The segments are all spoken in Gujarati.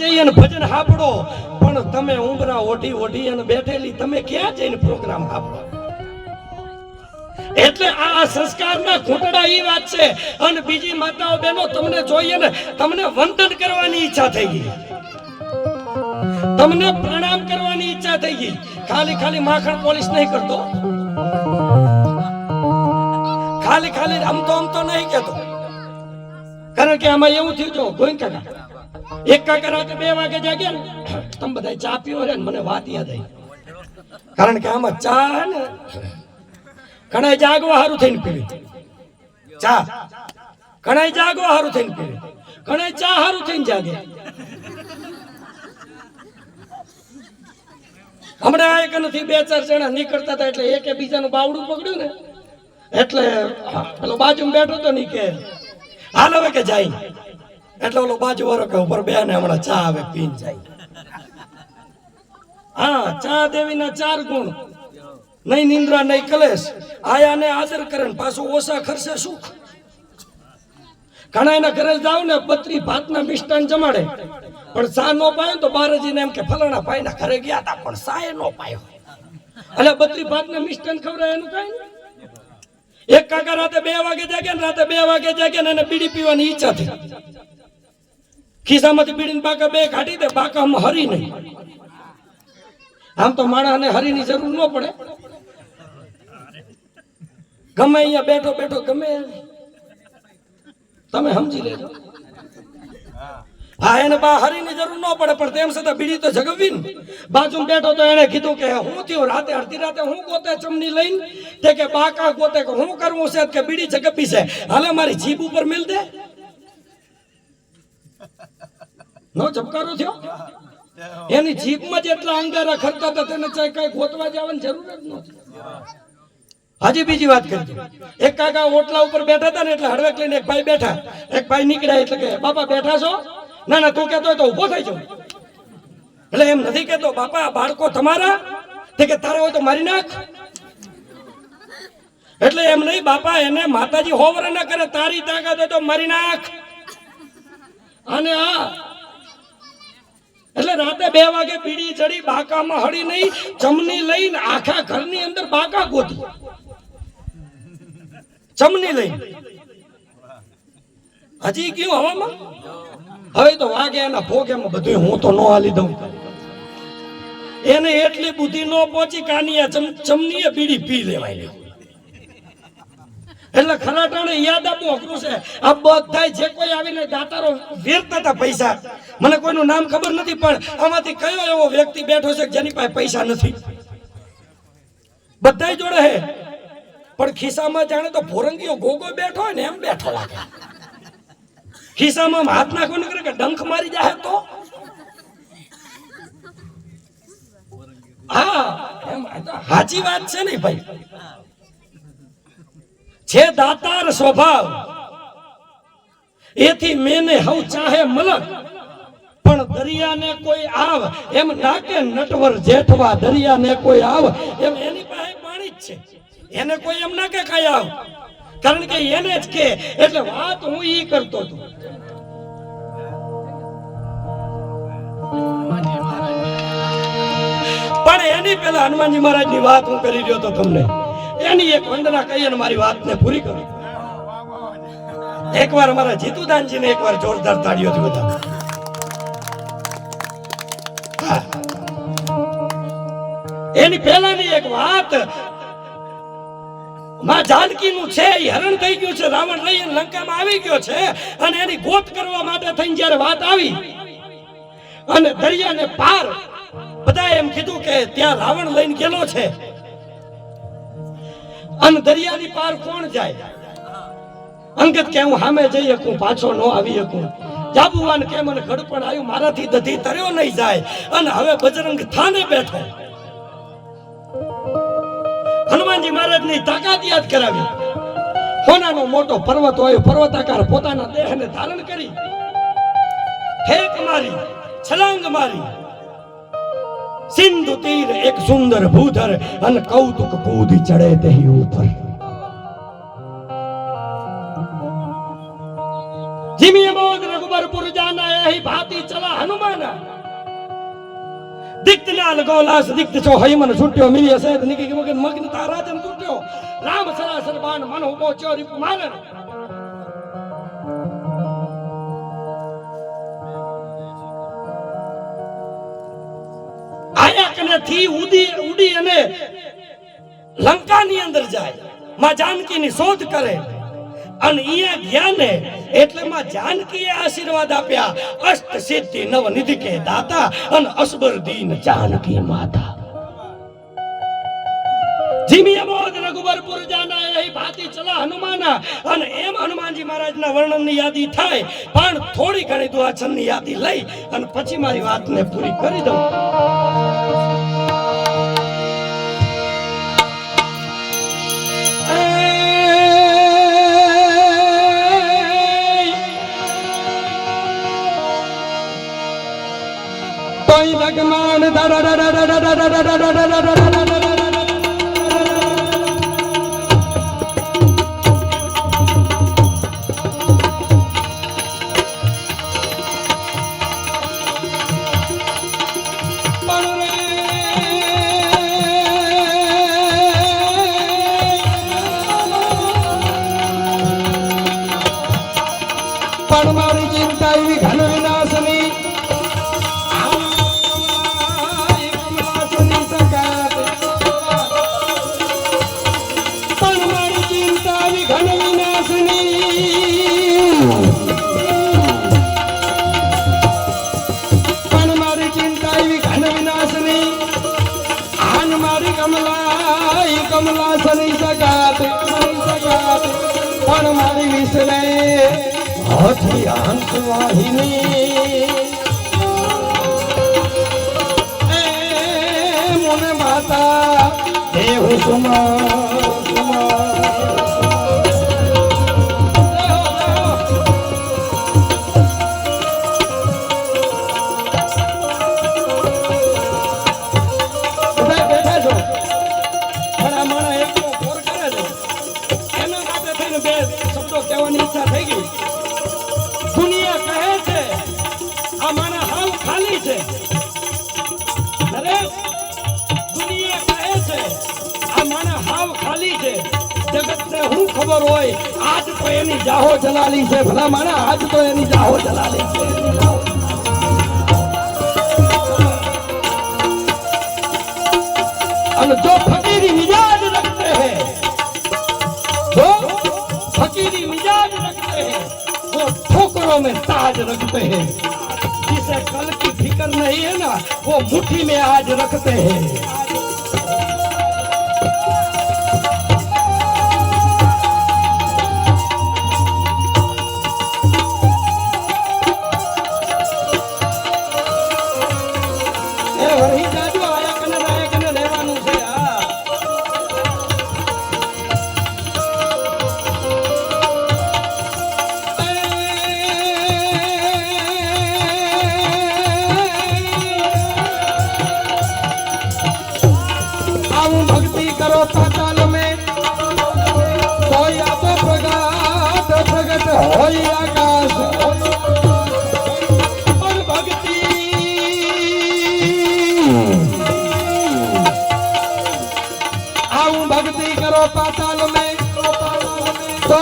જઈ અને ભજન હાપડો પણ તમે ઉમરા ઓઢી ઓઢી અને બેઠેલી તમે ક્યાં જઈને પ્રોગ્રામ સાંભળો? એટલે આ સંસ્કારના ઘૂંટડા એ વાત છે. અને બીજી માતાઓ બહેનો, તમને જોઈએ ને, તમને વંદન કરવાની ઈચ્છા થઈ ગઈ. તમને પ્રણામ કરવાની ઈચ્છા થઈ ગઈ. ખાલી ખાલી માખણ પોલીસ નહીં કરતો. ખાલી ખાલી આમ તો આમ તો નહીં કહેતો. કારણ કે આમાં એવું થયું, જો ગોઈંકા એક રાતે બે વાગે જાગ્યા ને, તમે બધા ચા પીવો રે મને વાત યાદ આવી. કારણ કે આમાં ચા ને ઘણા જાગવા હારું થઈને પીવી. ચા. ઘણા જાગવા હારું થઈને પીવી. ઘણા ચા હારું થઈને જાગે. હમણાં એક નથી, બે ચાર જણા નીકળતા હતા એટલે એકે બીજાનું બાવડું પકડ્યું ને, એટલે પેલો બાજુ બેઠો તો નહીં કે, હાલ હવે કે જાય. એટલે ઓલો બાજુ વાળો કે ઉપર બે ને હમણાં ચા આવે પીન જાય. હા, ચા દેવીના ચાર ગુણ. નહીં નિંદ્રા નહીં કલેશ. આયાને આદર કરે પાછું ઓછા ખર્ચે સુખ. ઘણા એના ઘરે જાવ ને બત્રી ભાતના મિષ્ટાન જમાડે. પણ સા નો પાયો તો બારજીને એમ કે, ફલાણા ભાઈના ઘરે ગયા હતા પણ સાએ નો પાયો. એટલે બત્રી ભાતના મિષ્ટાન ખવડાય એનું કઈ એક કાકા રાતે બે વાગે જાગે ને રાતે બે વાગે જાગે ને એને બીડી પીવાની ઈચ્છા થઈ. ખિસ્સામાંથી બીડીને પાકા બે કાઢી દે બાકામાં હરી નહીં. આમ તો માણસને હરીની જરૂર ન પડે. ગમે અહીંયા બેઠો બેઠો, ગમે. તમે સમજી લેજો. હા, એને બા હરીની જરૂર ન પડે, પણ તેમ છતાં બીડી તો જગવવી ને બાજુ બેઠો તો એને કીધું કે હું થયું, રાતે, અડધી રાતે હું ગોતે ચમની લઈને તે કે બાકા ગોતે, કે હું કરવું છે કે બીડી જગવી છે? હાલે મારી જીભ ઉપર મિલ દે. નો ચપકારો થયો? એની જીભમાં જેટલા અંગારા ખરતા હતા તેને ચાહે કઈ ગોતવા જવાની જરૂર જ નહોતી. હજી બીજી વાત કરજો. એક કાકા ઓટલા ઉપર બેઠા હતા ને એટલે હળવેક લઈને એક ભાઈ બેઠા. એક ભાઈ નીકળ્યા એટલે કે, બાપા, બેઠા છો? ના ના, તું કેતો તો ઊભો થઈ જાઉં. એટલે એમ નથી કેતો બાપા બાળકો તમારા? તે કે, તારા હોય તો મારી નાખ. એટલે એમ નહીં, બાપા, એને માતાજી હોવર ના કરે, તારી તાકાત હોય તો મારી નાખ. અને આ એટલે રાતે બે વાગે પીડી ચડી બાકામાં હળી નહીં જમની લઈને આખા ઘરની અંદર બાકા ગોતી. ચમની લઈને. હજી ગયું હવામાં? હવે તો વાગે એના ભોગ એમાં બધું હું તો નો હાલી દઉં. એને એટલી બુદ્ધિ ન પહોંચી ચમ ચમનીએ બીડી પી લેવાય એટલે ખરાટાને યાદ આપવું અઘરું છે. આ બધા જે કોઈ આવીને દાતારો વેરતા હતા પૈસા, મને કોઈનું નામ ખબર નથી, પણ આમાંથી કયો એવો વ્યક્તિ બેઠો છે જેની પાસે પૈસા નથી? બધા જોડે હે. પણ ખિસ્સામાં જાણે તો ભોરંગીઓ ગોગો બેઠો હોય ને એમ બેઠો લાગે. ખિસ્સામાં હાથ નાખો ને કરે કે ડંખ મારી જાય તો? હા, એમ સાચી વાત છે ને ભાઈ. છે દાતાર સ્વભાવ, એથી મેને હવ ચાહે મલક. પણ દરિયાને કોઈ આવ, એમ ના કે નટવર જેઠવા દરિયાને કોઈ આવ, એમ એની પાસે પાણી જ છે. એને કોઈ એમ ના કે કાંઈ આવ. કારણ કે એને જ કે, એટલે વાત હું ઈ કરતો હતો. પણ એની પેલા હનુમાનજી મહારાજની વાત હું કરી રહ્યો તો તમને. એની એક વંદના કહીએ ને મારી વાતને પૂરી કરું. એકવાર અમારા જીતુદાનજી ને એકવાર જોરદાર તાળીઓથી બધા એની પહેલાની એક વાત. માં જાનકી નું છે એ હરણ થઈ ગયું છે, રાવણ રહી લંકામાં આવી ગયો છે અને એની ગોત કરવા માટે થઈને જ્યારે વાત આવી અને દરિયાને પાર બધા એમ કીધું કે ત્યાં રાવણ લઈને ગયેલો છે. અને દરિયાની પાર કોણ જાય? અંગત કે હું સામે જઈ શકું, પાછો ન આવી શકું. જાબુવાન કે મને ગડપણ આવ્યું મારાથી દધી તર્યો નહીં જાય. અને હવે બજરંગ થાને બેઠો. હનુમાનજી મહારાજની તાકાત યાદ કરાવી. સોનાનો મોટો પર્વત હોય, પર્વતાકાર પોતાના દેહને ધારણ કરી. ફેંક મારી, છલાંગ મારી. સિંધુ તીર એક સુંદર ભૂધર અને કૌતુક કૂદ ચડે તેહી ઉપર જીમી મોગ રઘુબરપુર જાના એહી ભાતી ચલા હનુમાના. દિક્ત લાલ ગોલાસ, દિક્ત છો હૈમન છૂટ્યો મિલિય સહેદ નિકી મગન, મગ્ન તારા તન તૂટ્યો. રામ સરાસર બાણ મન ઊભો ચોરી માનર. કાયક અને થી ઉડી ઉડી અને લંકાની અંદર જાય. માં જાનકીની શોધ કરે. અને અહીંયા ગયા એટલે માં જાનકીએ આશીર્વાદ આપ્યા. અષ્ટ સિદ્ધિ નવનિધિ કે દાતા અને અસબર દીન જાનકી માતા. એમ હનુમાનજી મહારાજના વર્ણનની યાદી થાય. પણ થોડી ઘણી દુઆચનની યાદી લઈ અને પછી મારી વાત ને પૂરી કરી દઉં. કોઈ લગમાન કમલા સરી સગાત પણ મારી વિસરે હાથી અંત વાહિની. મને માતા દેવ સુમા બેઠા જગતને હું ખબર હોય આજ તો એની જાહો જલાલી છે ભલા માણસ આજ તો એની જાહો જલાલી છે એની જાહો और जो फकीरी मिजाज रखते हैं जो फकीरी मिजाज रखते हैं वो ठोकरों में ताज रखते हैं जिसे कल की फिक्र नहीं है ना वो मुट्ठी में आज रखते हैं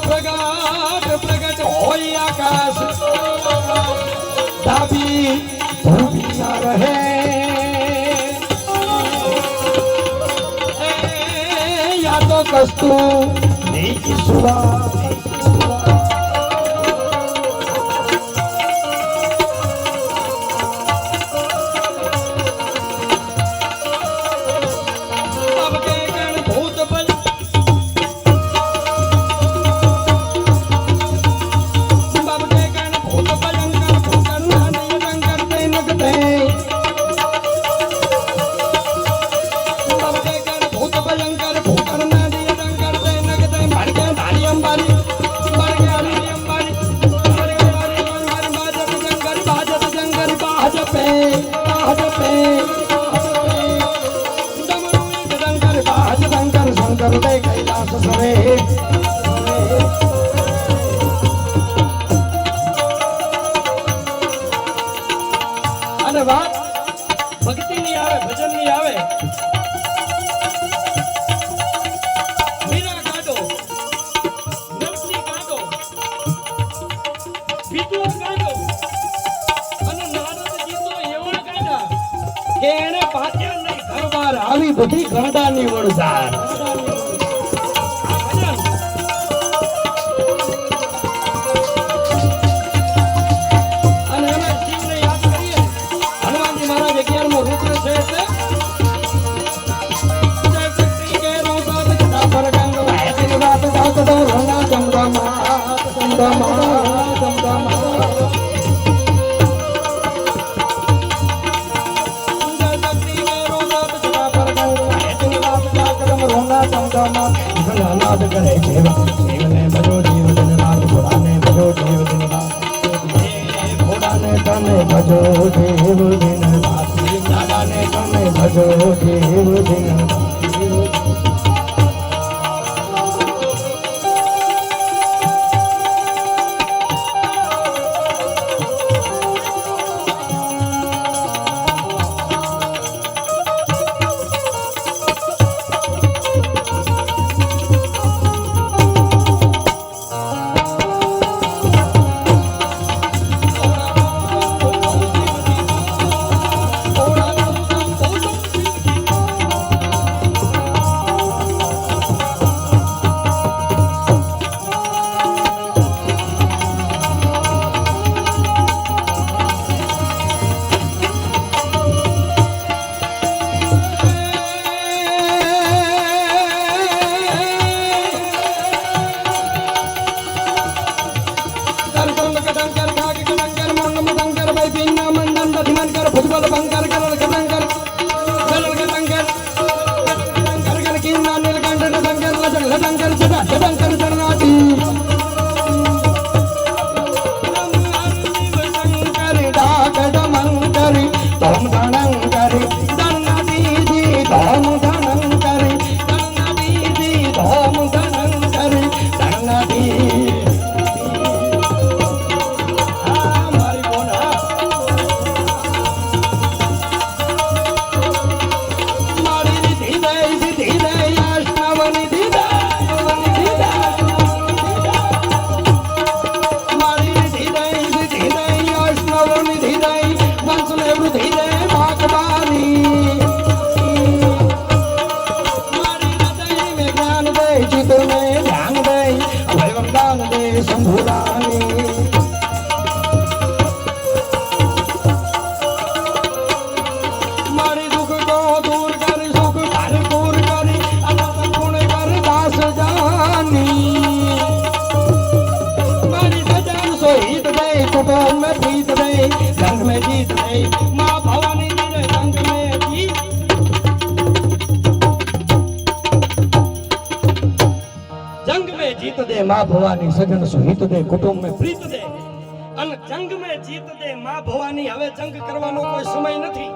પ્રગાટ પ્રગટ હોય આકાશ ધૂબી તો કસ્તુ નહીં સુવા અને વાત ભક્તિ ની આવે ભજનની આવે. મીરા કાઢો નમસી કાઢો બીજું સુધી ગરડાની વણઝાર. કરે દેવા દેવને ભજો દેવ જનનાથ ઘોડાને ભજો દેવ જનનાથ. તમે ભજો દેવ જનનાથ. તમે ભજો દેવ માં ભવાની સજન સુ હિત દે, કુટુંબ મે પ્રીત દે. અને જંગ મે જીત દે, માં ભવાની. હવે જંગ કરવાનો કોઈ સમય નથી.